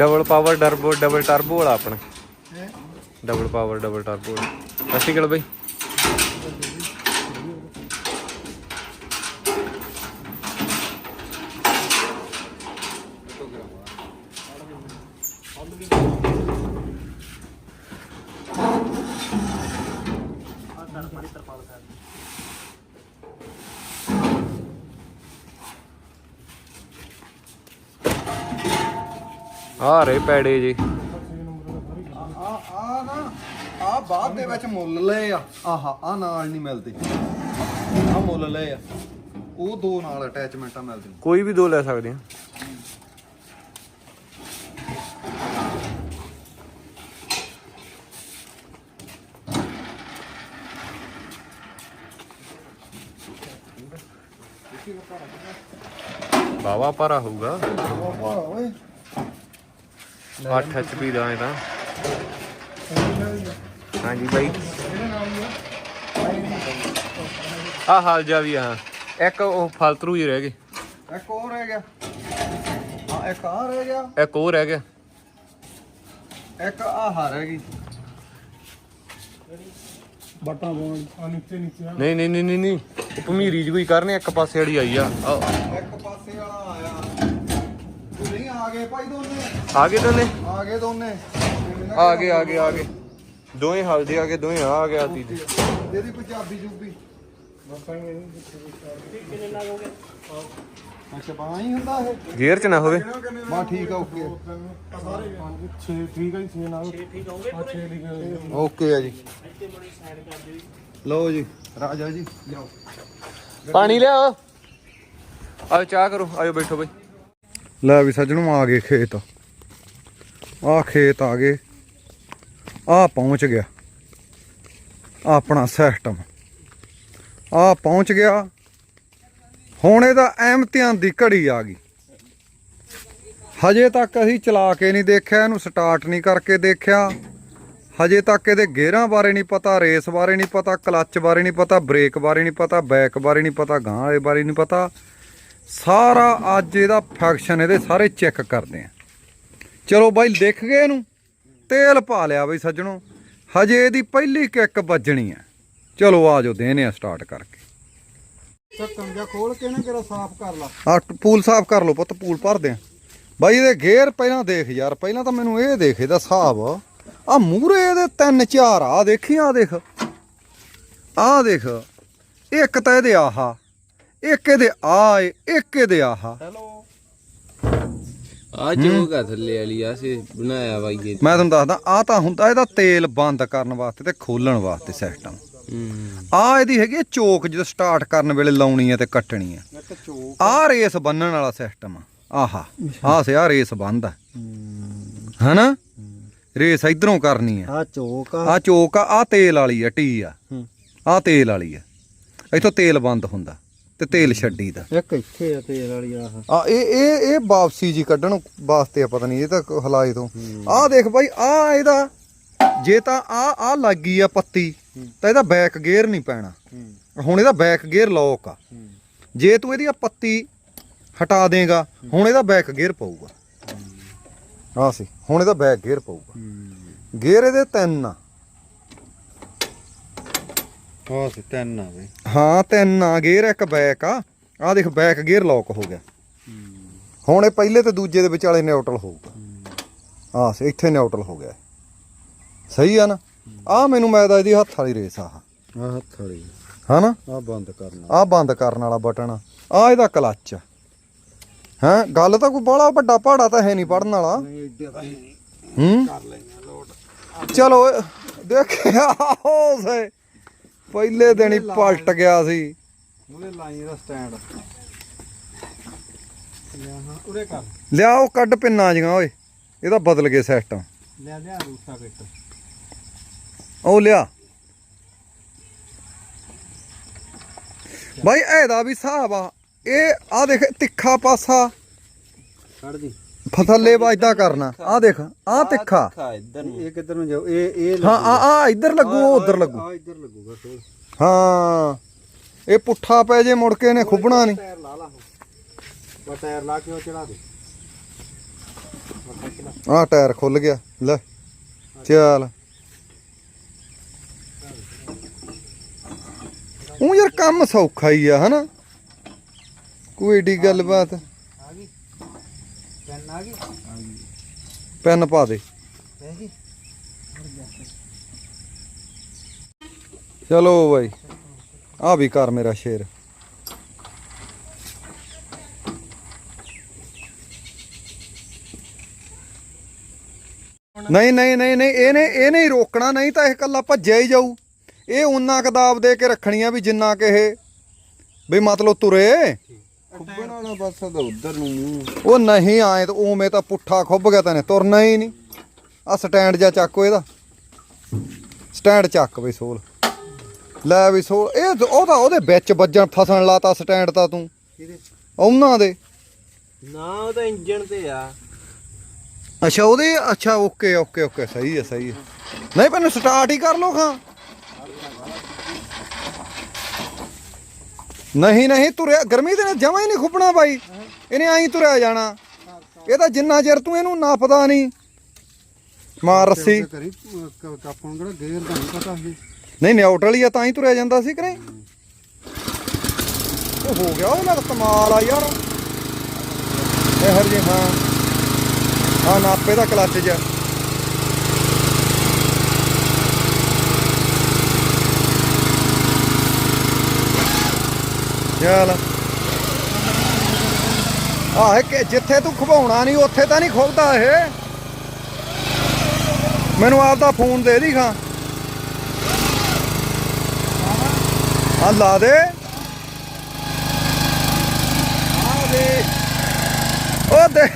Double power turbo double turbo ਵਾਲਾ ਆਪਣਾ। Double power double turbo ਵਾਲਾ। ਅਸੀਂ ਕਿਹੜਾ ਬਈ। ਆ ਰੇ ਪੈੜੇ ਜੀ। ਆ ਆ ਨਾ ਆ ਬਾਅਦ ਦੇ ਵਿੱਚ ਮੁੱਲ ਲਏ ਆ ਆਹਾ ਆ ਨਾਲ ਨਹੀਂ ਮਿਲਦੇ ਆ ਮੁੱਲ ਲਏ ਆ ਉਹ ਦੋ ਨਾਲ ਅਟੈਚਮੈਂਟਾਂ ਮਿਲਦੀਆਂ ਕੋਈ ਵੀ ਦੋ ਲੈ ਸਕਦੇ ਆ। ਬਾਵਾ ਪਾਰਾ ਹੋਊਗਾ। ਓਏ 8 HP ਦਾ ਇਹ ਤਾਂ ਹਾਂਜੀ ਬਾਈ। ਆ ਹਾਲ ਜਾ ਵੀ ਆ। ਇੱਕ ਉਹ ਫਲਤਰੂ ਹੀ ਰਹਿ ਗਏ ਇੱਕ ਹੋਰ ਰਹਿ ਗਿਆ। ਆ ਇੱਕ ਆ ਰਹਿ ਗਿਆ। ਇੱਕ ਉਹ ਰਹਿ ਗਿਆ। ਇੱਕ ਆਹ ਰਹਿ ਗਈ। ਬਟਾ ਬੋਲ ਆ ਨੀਚੇ ਨੀਚੇ। ਆ ਨਹੀਂ ਨਹੀਂ ਨਹੀਂ ਨਹੀਂ। ਭਮੀਰੀ ਜੀ ਕੋਈ ਕਰਨੇ ਇੱਕ ਪਾਸੇ ਵਾਲੀ ਆਈ ਆ। ਆ- ਇੱਕ ਪਾਸੇ ਵਾਲਾ। ਆ ਗਏ ਭਾਈ ਦੋਨੇ? ਆ ਗਏ ਦੋਨੇ? ਆ ਗਏ ਦੋਨੇ। ਆ ਗਏ ਆ ਗਏ ਆ ਗਏ। ਦੋਵੇਂ ਹਲਦੇ ਆ ਗਏ ਦੋਵੇਂ ਆ ਗਿਆ ਤੀਜੇ ਇਹਦੀ ਪੰਜਾਬੀ ਜੂਬੀ। ਅੱਛਾ ਬਾਹਾਂ ਹੀ ਹੁੰਦਾ ਇਹ? ਗੇਅਰ ਚ ਨਾ ਹੋਵੇ। ਬਾ ਠੀਕ ਆ ਓਕੇ। ਸਾਰੇ 6 ਠੀਕ ਹੈ 6 ਨਾਲ 6 ਠੀਕ ਹੋਗੇ 6 ਲਿਖੇ ਓਕੇ ਆ ਜੀ। ਲਓ ਜੀ ਰਾਜਾ ਜੀ ਲਿਆਓ। ਪਾਣੀ ਲਿਆਓ। ਆਓ ਚਾਹ ਕਰੋ ਆਇਓ ਬੈਠੋ ਬਈ। ਲੈ ਵੀ ਸੱਜਣੋਂ ਆ ਗਏ ਖੇਤ। ਆ ਖੇਤ ਆ ਗਏ। ਆ ਪਹੁੰਚ ਗਿਆ। ਆਪਣਾ ਸਿਸਟਮ ਆ ਪਹੁੰਚ ਗਿਆ। ਹੁਣ ਇਹਦਾ ਅਹਿਮਤਿਆਂ ਦੀ ਘੜੀ ਆ ਗਈ। ਹਜੇ ਤੱਕ ਅਸੀਂ ਚਲਾ ਕੇ ਨਹੀਂ ਦੇਖਿਆ, ਇਹਨੂੰ ਸਟਾਰਟ ਨਹੀਂ ਕਰਕੇ ਦੇਖਿਆ। ਹਜੇ ਤੱਕ ਇਹਦੇ ਗੇਅਰਾਂ ਬਾਰੇ ਨਹੀਂ ਪਤਾ, ਰੇਸ ਬਾਰੇ ਨਹੀਂ ਪਤਾ, ਕਲੱਚ ਬਾਰੇ ਨਹੀਂ ਪਤਾ, ਬ੍ਰੇਕ ਬਾਰੇ ਨਹੀਂ ਪਤਾ, ਬੈਕ ਬਾਰੇ ਨਹੀਂ ਪਤਾ ਗਾਂ ਵਾਲੇ ਬਾਰੇ ਨਹੀਂ ਪਤਾ। ਸਾਰਾ ਅੱਜ ਇਹਦਾ ਫੰਕਸ਼ਨ ਇਹਦੇ ਸਾਰੇ ਚੈੱਕ ਕਰਦੇ ਆ। ਚਲੋ ਬਾਈ ਦੇਖ ਗਏ ਇਹਨੂੰ। ਤੇਲ ਪਾ ਲਿਆ ਬਈ ਸੱਜਣੋ। ਹਜੇ ਇਹਦੀ ਪਹਿਲੀ ਕਿੱਕ ਵੱਜਣੀ ਆ। ਚਲੋ ਆ ਜਾਓ ਦੇਨੇ ਆ ਸਟਾਰਟ ਕਰਕੇ। ਢੱਕਣ ਜਾ ਖੋਲ ਕੇ ਨਾ ਕਿਹੜਾ ਸਾਫ਼ ਕਰ ਲਾ। ਆ ਪੂਲ ਸਾਫ਼ ਕਰ ਲਓ ਪੁੱਤ ਪੂਲ ਭਰਦੇ ਆ ਬਾਈ ਇਹਦੇ ਗੇਅਰ ਪਹਿਲਾਂ ਦੇਖ ਯਾਰ ਪਹਿਲਾਂ ਤਾਂ ਮੈਨੂੰ ਇਹ ਦੇਖ ਇਹਦਾ ਹਿਸਾਬ। ਆ ਮੂਰੇ ਇਹਦੇ ਤਿੰਨ ਚਾਰ ਆ ਦੇਖੀ ਆ ਦੇਖ। ਆ ਦੇਖ ਇੱਕ ਤਾਂ ਇਹਦੇ ਆਹਾ। ਇੱਕ ਇਹਦੇ ਆ ਏ ਇੱਕ ਇਹਦੇ ਆਹਾ ਆ ਜੋਗਾ ਥੱਲੇ ਵਾਲੀ ਆ ਸੀ ਬਣਾਇਆ ਵਾ ਇਹ। ਮੈਂ ਤੁਹਾਨੂੰ ਦੱਸਦਾ ਆ ਤਾਂ ਹੁੰਦਾ ਇਹਦਾ ਤੇਲ ਬੰਦ ਕਰਨ ਵਾਸਤੇ ਤੇ ਖੋਲਣ ਵਾਸਤੇ ਸਿਸਟਮ ਆ ਇਹਦੀ ਹੈਗੀ ਆ ਚੋਕ ਜਦੋਂ ਸਟਾਰਟ ਕਰਨ ਵੇਲੇ ਲਾਉਣੀ ਹੈ ਤੇ ਕੱਟਣੀ ਹੈ ਆ। ਰੇਸ ਬੰਨਣ ਵਾਲਾ ਸਿਸਟਮ ਆ। ਆਹਾ ਆ ਸੇ ਆ ਰੇਸ ਬੰਦ ਆ। ਹਨਾ? ਰੇਸ ਇਧਰੋਂ ਕਰਨੀ ਆ। ਆ ਚੋਕ ਆ। ਚੋਕ ਆ ਆ ਤੇਲ ਵਾਲੀ ਆ ਟੀ ਆ। ਆ ਤੇਲ ਵਾਲੀ ਆ। ਇੱਥੋਂ ਤੇਲ ਬੰਦ ਹੁੰਦਾ। ਤੇ ਤੇਲ ਛੱਡੀਦਾ ਇੱਕ ਇੱਥੇ ਆ ਤੇਲ ਵਾਲੀ ਆਹ। ਆ ਇਹ ਇਹ ਇਹ ਵਾਪਸੀ ਜੀ ਕੱਢਣ ਵਾਸਤੇ ਆ ਪਤਾ ਨਹੀਂ ਇਹ ਤਾਂ ਹਲਾਏ ਤੋਂ। ਆਹ ਦੇਖ ਬਾਈ ਆ ਇਹਦਾ ਜੇ ਤਾਂ ਆ ਆ ਲੱਗੀ ਆ ਪੱਤੀ ਤਾਂ ਇਹਦਾ ਬੈਕ ਗੇਅਰ ਨਹੀਂ ਪੈਣਾ। ਹੁਣ ਇਹਦਾ ਬੈਕ ਗੇਅਰ ਲੌਕ ਆ। ਜੇ ਤੂੰ ਇਹਦੀ ਆਹ ਪੱਤੀ ਹਟਾ ਦੇਗਾ ਹੁਣ ਇਹਦਾ ਬੈਕ ਗੇਅਰ ਪਊਗਾ। ਆ ਸੀ ਹੁਣ ਇਹਦਾ ਬੈਕ ਗੇਅਰ ਪਊਗਾ। ਗੇਅਰ ਇਹਦੇ ਤਿੰਨ ਆ। ਹਾਂ ਸੀ ਤਿੰਨ ਆ ਬਈ। ਹਾਂ ਤਿੰਨ ਆ ਗੇਅਰ ਇੱਕ ਬੈਕ ਆ। ਆ ਦੇਖ ਬੈਕ ਗੇਅਰ ਲੌਕ ਹੋ ਗਿਆ। ਹੁਣ ਇਹ ਪਹਿਲੇ ਤੇ ਦੂਜੇ ਦੇ ਵਿਚਾਲੇ ਨਿਊਟਰਲ ਹੋਊਗਾ। ਆ ਇੱਥੇ ਨਿਊਟਰਲ ਹੋ ਗਿਆ। ਸਹੀ ਆ ਨਾ? ਆ ਮੈਨੂੰ ਮੈਂ ਦਾ ਇਹਦੀ ਹੱਥ ਵਾਲੀ ਰੇਸ ਆ ਆ ਹੱਥ ਵਾਲੀ। ਹਨਾ? ਆ ਬੰਦ ਕਰਨਾ ਆ ਬੰਦ ਕਰਨ ਵਾਲਾ ਬਟਨ ਆ। ਇਹਦਾ ਕਲੱਚ ਹੈ? ਗੱਲ ਤਾਂ ਕੋਈ ਬੜਾ ਵੱਡਾ ਪਹਾੜਾ ਤਾਂ ਹੈ ਨਹੀਂ ਪੜਨ ਵਾਲਾ। ਹੂੰ? ਚਲੋ ਦੇਖਿਆ ਹੋ ਸੇ ਪਹਿਲੇ ਦਿਨ ਹੀ ਪਲਟ ਗਿਆ ਸੀ। ਉਹਦੇ ਲਾਈਨ ਦਾ ਸਟੈਂਡ। ਹਾਂ ਉਰੇ ਕਰ। ਲਿਆ ਉਹ ਕੱਢ ਪਿੰਨਾ ਜੀਆਂ ਓਏ। ਇਹਦਾ ਬਦਲ ਗਏ ਸਿਸਟਮ ਲੈ ਲਿਆ ਬਿੱਟ ਉਹ ਲਿਆ। ਬਾਈ ਇਹਦਾ ਵੀ ਹਿਸਾਬ ਆ। ਇਹ ਆ ਦੇਖ ਤਿੱਖਾ ਪਾਸਾ। ਕੱਢ ਦੀ। ਫਥੱਲੇ ਵੱਜਦਾ ਕਰਨਾ। ਆ ਦੇਖ ਆ ਤਿੱਖਾ। ਖਾ ਇੱਧਰ ਨੂੰ। ਇਹ ਕਿੱਧਰ ਨੂੰ ਜਾਓ ਇਹ ਇਹ ਹਾਂ ਆ ਆ ਇੱਧਰ ਲੱਗੂ ਉਹ ਉਧਰ ਲੱਗੂ। ਆ ਇੱਧਰ ਲੱਗੂਗਾ ਹਾਂ। ਇਹ ਪੁੱਠਾ ਪੈ ਜੇ ਮੁੜ ਕੇ ਇਹਨੇ ਖੁੱਬਣਾ ਨਹੀਂ। ਟਾਇਰ ਲਾ ਲਾ ਬਾ ਟਾਇਰ ਲਾ ਕੇ ਉਹ ਚੜਾ ਦੇ। ਆਹ ਟਾਇਰ ਖੁੱਲ ਗਿਆ। ਲੈ ਚੱਲ। ਉਹ ਯਾਰ ਕੰਮ ਸੌਖਾ ਹੀ ਆ ਹਨਾ? ਕੋਈ ਏਡੀ ਗੱਲਬਾਤ। ਪੈਨ ਆ ਗਈ? ਪੈਨ ਪਾ ਦੇ। ਚਲੋ ਬਾਈ ਆ ਵੀ ਕਰ ਮੇਰਾ ਸ਼ੇਰ। ਨਹੀਂ ਨਹੀਂ ਨਹੀਂ ਨਹੀਂ ਇਹਨੇ ਇਹਨੇ ਹੀ ਰੋਕਣਾ ਨਹੀਂ ਤਾਂ ਇਹ ਕੱਲਾ ਭੱਜਿਆ ਹੀ ਜਾਊ। ਇਹ ਉਨਾ ਕਦਾਬ ਦੇ ਕੇ ਰੱਖਣੀਆਂ ਵੀ ਜਿੰਨਾ ਕਿ ਇਹ। ਵੀ ਮਤਲਬ ਤੁਰੇ। ਖੁੱਬਣ ਵਾਲਾ ਪਾਸਾ ਤਾਂ ਉਧਰ ਨੂੰ ਮੂੰਹ ਉਹ ਨਹੀਂ ਆਏ ਤਾਂ ਉਵੇਂ ਤਾਂ ਪੁੱਠਾ ਖੁੱਭ ਗਿਆ ਤੈਨੇ ਤੁਰਨਾ ਹੀ ਨਹੀਂ। ਆ ਸਟੈਂਡ ਜਾ ਚੱਕੋ ਇਹਦਾ। ਸਟੈਂਡ ਚੱਕ ਬਈ ਸੋਲ। ਲੈ ਵੀ ਸੋਲ ਇਹ ਤਾਂ- ਉਹ ਤਾਂ ਉਹਦੇ ਵਿੱਚ ਵੱਜਣ ਫਸਣ ਲਾਤਾ ਸਟੈਂਡ ਤਾਂ ਤੂੰ। ਉਹਨਾਂ ਦੇ। ਨਾ ਉਹ ਤਾਂ ਇੰਜਣ ਤੇ ਆ। ਅੱਛਾ ਉਹਦੇ ਅੱਛਾ ਓਕੇ ਓਕੇ ਓਕੇ ਸਹੀ ਹੈ ਸਹੀ ਹੈ। ਨਹੀਂ ਪਰ ਸਟਾਰਟ ਹੀ ਕਰ ਲੋ ਖਾਂ। ਨਹੀਂ ਨਹੀਂ ਤੁਰਿਆ ਗਰਮੀ ਦੇ ਨਾਲ ਜਮਾ ਹੀ ਨਹੀਂ ਖੁੱਪਣਾ ਬਾਈ। ਇਹਨੇ ਆਈ ਤੁਰਿਆ ਜਾਣਾ। ਇਹ ਤਾਂ ਜਿੰਨਾ ਚਿਰ ਤੂੰ ਇਹਨੂੰ ਨੱਪਦਾ ਨਹੀਂ ਮਾਰ ਰੱਸੀ। ਕਰੀ ਕਿਹੜਾ ਦਾ ਨਹੀਂ ਪਤਾ ਸੀ ਨਹੀਂ ਨਿਊਟਰਲ ਹੀ ਆ ਤਾਂ ਹੀ ਤੁਰਿਆ ਜਾਂਦਾ ਸੀ ਕਿ ਨਹੀਂ? ਉਹ ਹੋ ਗਿਆ ਉਹ ਲੱਗ ਕਮਾਲ ਆ ਯਾਰ। ਇਹ ਹਰ ਜੀ ਹਾਂ। ਹਾਂ ਨਾਪੇ ਦਾ ਕਲੱਚ ਜਿਹਾ। ਚੱਲ ਆਹ ਕਿ ਜਿੱਥੇ ਤੂੰ ਖਵਾਉਣਾ ਨਹੀਂ, ਉੱਥੇ ਤਾਂ ਨਹੀਂ ਖੁੱਲਦਾ ਇਹ। ਮੈਨੂੰ ਆਪਦਾ ਫੋਨ ਦੇ ਦੀ ਖਾਂ ਆ ਲਾ ਦੇ। ਉਹ ਦੇ।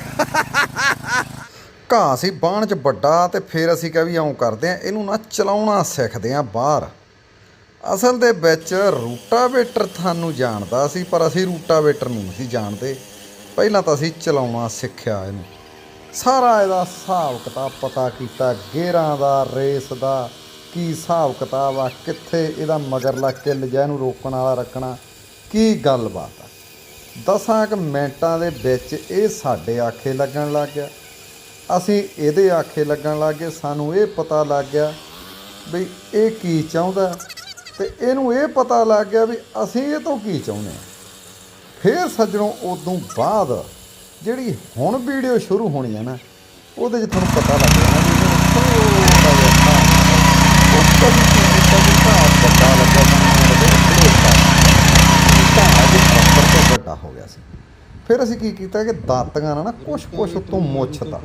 ਘਾਹ ਸੀ ਬਾਣ ਚ ਵੱਡਾ ਤੇ ਫਿਰ ਅਸੀਂ ਕਹ ਵੀ ਆਉਂ ਕਰਦੇ ਆ, ਇਹਨੂੰ ਨਾ ਚਲਾਉਣਾ ਸਿੱਖਦੇ ਆ ਬਾਹਰ। ਅਸਲ ਦੇ ਵਿੱਚ ਰੂਟਾਵੇਟਰ ਤੁਹਾਨੂੰ ਜਾਣਦਾ ਸੀ, ਪਰ ਅਸੀਂ ਰੂਟਾਵੇਟਰ ਨੂੰ ਨਹੀਂ ਜਾਣਦੇ। ਪਹਿਲਾਂ ਤਾਂ ਅਸੀਂ ਚਲਾਉਣਾ ਸਿੱਖਿਆ ਇਹਨੂੰ। ਸਾਰਾ ਇਹਦਾ ਹਿਸਾਬ ਕਿਤਾਬ ਪਤਾ ਕੀਤਾ ਗੇਅਰਾਂ ਦਾ, ਰੇਸ ਦਾ, ਕੀ ਹਿਸਾਬ ਕਿਤਾਬ ਆ, ਕਿੱਥੇ ਇਹਦਾ ਮਗਰਲਾ ਕਿੱਲ ਜਿਹਾ ਇਹਨੂੰ ਰੋਕਣ ਵਾਲਾ ਰੱਖਣਾ, ਕੀ ਗੱਲਬਾਤ ਆ। ਦਸਾਂ ਕੁ ਮਿੰਟਾਂ ਦੇ ਵਿੱਚ ਇਹ ਸਾਡੇ ਆਖੇ ਲੱਗਣ ਲੱਗ ਗਿਆ। ਅਸੀਂ ਇਹਦੇ ਆਖੇ ਲੱਗਣ ਲੱਗ ਗਏ, ਸਾਨੂੰ ਇਹ ਪਤਾ ਲੱਗ ਗਿਆ ਵੀ ਇਹ ਕੀ ਚਾਹੁੰਦਾ। ਤੇ ਇਹਨੂੰ ਇਹ ਪਤਾ ਲੱਗ ਗਿਆ ਵੀ ਅਸੀਂ ਇਹ ਤੋਂ ਕੀ ਚਾਹੁੰਦੇ ਹਾਂ। ਫੇਰ ਸੱਜਣੋਂ ਉਦੋਂ ਬਾਅਦ ਜਿਹੜੀ ਹੁਣ ਵੀਡੀਓ ਸ਼ੁਰੂ ਹੋਣੀ ਹੈ ਨਾ, ਉਹਦੇ 'ਚ ਤੁਹਾਨੂੰ ਪਤਾ ਲੱਗ ਜਾਣਾ ਵੀ ਵੱਡਾ ਹੋ ਗਿਆ ਸੀ। ਫਿਰ ਅਸੀਂ ਕੀ ਕੀਤਾ ਕਿ ਦਾਤੀਆਂ ਨਾਲ ਨਾ ਕੁਛ ਕੁਛ ਤੋਂ। ਮੁੱਛਤਾ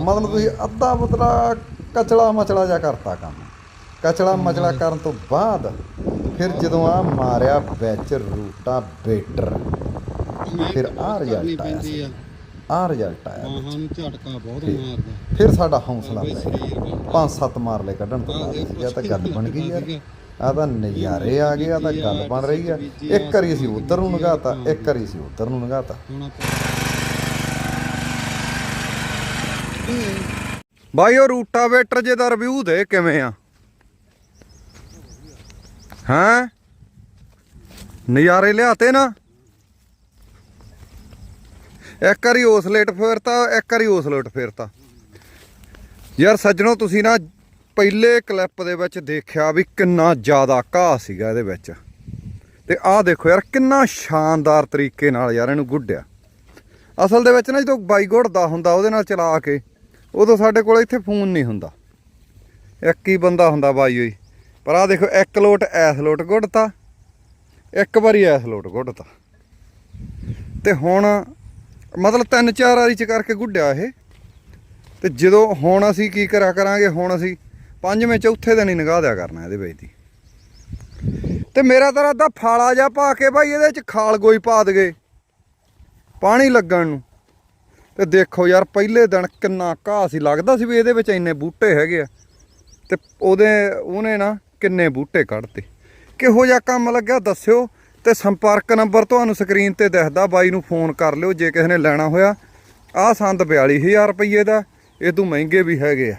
ਮਤਲਬ ਤੁਸੀਂ ਅੱਧਾ ਬਤਲਾ ਕਚਲਾ ਮਚਲਾ ਜਾ ਕਰਤਾ ਕੰਮ। ਕਚਲਾ ਮਚਲਾ ਕਰਨ ਤੋਂ ਬਾਅਦ ਫਿਰ ਜਦੋਂ ਆ ਮਾਰਿਆ ਵਿੱਚ ਰੂਟਾ ਬੇਟਰ ਫਿਰ ਆ ਰਿਜ਼ਲਟ ਆਇਆ ਸੀ। ਆ। ਰਿਜ਼ਲਟ ਆਇਆ ਬਾਹਾਂ ਨੂੰ ਝਟਕਾ ਬਹੁਤ। ਮਾਰਦਾ। ਫਿਰ ਸਾਡਾ ਹੌਸਲਾ ਪੰਜ ਸੱਤ ਮਾਰਲੇ ਕੱਢਣ ਤੋਂ ਬਾਅਦ ਜਾਂ ਤਾਂ ਗੱਲ ਬਣ ਗਈ ਯਾਰ। ਆ ਤਾਂ ਨਜ਼ਾਰੇ ਆ ਗਏ ਆ ਤਾਂ ਗੱਲ ਬਣ ਰਹੀ ਆ। ਇੱਕ ਵਾਰੀ ਅਸੀਂ ਉਧਰ ਨੂੰ ਨਗਾਤਾ ਇੱਕ ਵਾਰੀ ਅਸੀਂ ਉਧਰ ਨੂੰ ਆਪਾਂ ਬਾਈ ਉਹ ਰੂਟਾਵੇਟਰ ਜੇ ਦਾ ਰਿਵਿਊ ਦੇ ਕਿਵੇਂ ਆ? ਹਾਂ? ਨਜ਼ਾਰੇ ਲਿਆਤੇ ਨਾ। ਇੱਕ ਵਾਰੀ ਉਸ ਲੇਟ ਫੇਰਤਾ, ਇੱਕ ਵਾਰੀ ਉਸ ਲੇਟ ਫੇਰਤਾ। ਯਾਰ ਸੱਜਣੋ, ਤੁਸੀਂ ਨਾ ਪਹਿਲੇ ਕਲਿੱਪ ਦੇ ਵਿੱਚ ਦੇਖਿਆ ਵੀ ਕਿੰਨਾ ਜ਼ਿਆਦਾ ਘਾਹ ਸੀਗਾ ਇਹਦੇ ਵਿੱਚ। ਤੇ ਆਹ ਦੇਖੋ ਯਾਰ, ਕਿੰਨਾ ਸ਼ਾਨਦਾਰ ਤਰੀਕੇ ਨਾਲ ਯਾਰ ਇਹਨੂੰ ਗੁੱਡਿਆ। ਅਸਲ ਦੇ ਵਿੱਚ ਨਾ ਜਦੋਂ ਬਾਈ ਗੁੱਡਦਾ ਹੁੰਦਾ, ਉਹਦੇ ਨਾਲ ਚਲਾ ਕੇ, ਉਦੋਂ ਸਾਡੇ ਕੋਲ ਇੱਥੇ ਫੋਨ ਨਹੀਂ ਹੁੰਦਾ। ਇੱਕ ਹੀ ਬੰਦਾ ਹੁੰਦਾ ਬਾਈ ਹੋਈ ਪਰ ਆ ਦੇਖੋ, ਇੱਕ ਲੋਟ ਐਸ ਲੋਟ ਗੁੱਡਤਾ ਇੱਕ ਵਾਰੀ ਐਸ ਲੋਟ ਗੁੱਡਤਾ ਤੇ ਹੁਣ ਮਤਲਬ ਤਿੰਨ ਚਾਰ ਵਾਰੀ ਚ ਕਰਕੇ ਗੁੱਡਿਆ ਇਹ। ਤੇ ਜਦੋਂ ਹੁਣ ਅਸੀਂ ਕੀ ਕਰਿਆ ਕਰਾਂਗੇ, ਹੁਣ ਅਸੀਂ ਪੰਜਵੇਂ ਚੌਥੇ ਦਿਨ ਹੀ ਨਿਗਾਹ ਦਿਆ ਕਰਨਾ ਇਹਦੇ ਵਿੱਚ ਦੀ ਤੇ ਮੇਰਾ ਤਾਂ ਰਾਦਾ ਫਾਲਾ ਜਾ ਪਾ ਕੇ ਬਾਈ ਇਹਦੇ ਚ ਖਾਲ ਗੋਈ ਪਾ ਦਗੇ ਪਾਣੀ ਲੱਗਣ ਨੂੰ। ਤੇ ਦੇਖੋ ਯਾਰ, ਪਹਿਲੇ ਦਿਨ ਕਿੰਨਾ ਘਾਹ ਸੀ, ਲੱਗਦਾ ਸੀ ਵੀ ਇਹਦੇ ਵਿੱਚ ਇੰਨੇ ਬੂਟੇ ਹੈਗੇ ਆ। ਤੇ ਉਹਦੇ, ਉਹਨੇ ਨਾ ਕਿੰਨੇ ਬੂਟੇ ਕੱਢਤੇ। ਕਿਹੋ ਜਿਹਾ ਕੰਮ ਲੱਗਿਆ ਦੱਸਿਓ ਤੇ ਸੰਪਰਕ ਨੰਬਰ ਤੁਹਾਨੂੰ ਸਕਰੀਨ ਤੇ ਦਿਖਦਾ, ਬਾਈ ਨੂੰ ਫੋਨ ਕਰ ਲਿਓ ਜੇ ਕਿਸੇ ਨੇ ਲੈਣਾ ਹੋਇਆ। ਆਹ ਸੰਦ 42000 ਰੁਪਏ ਦਾ, ਇਹ ਤੋਂ ਮਹਿੰਗੇ ਵੀ ਹੈਗੇ ਆ।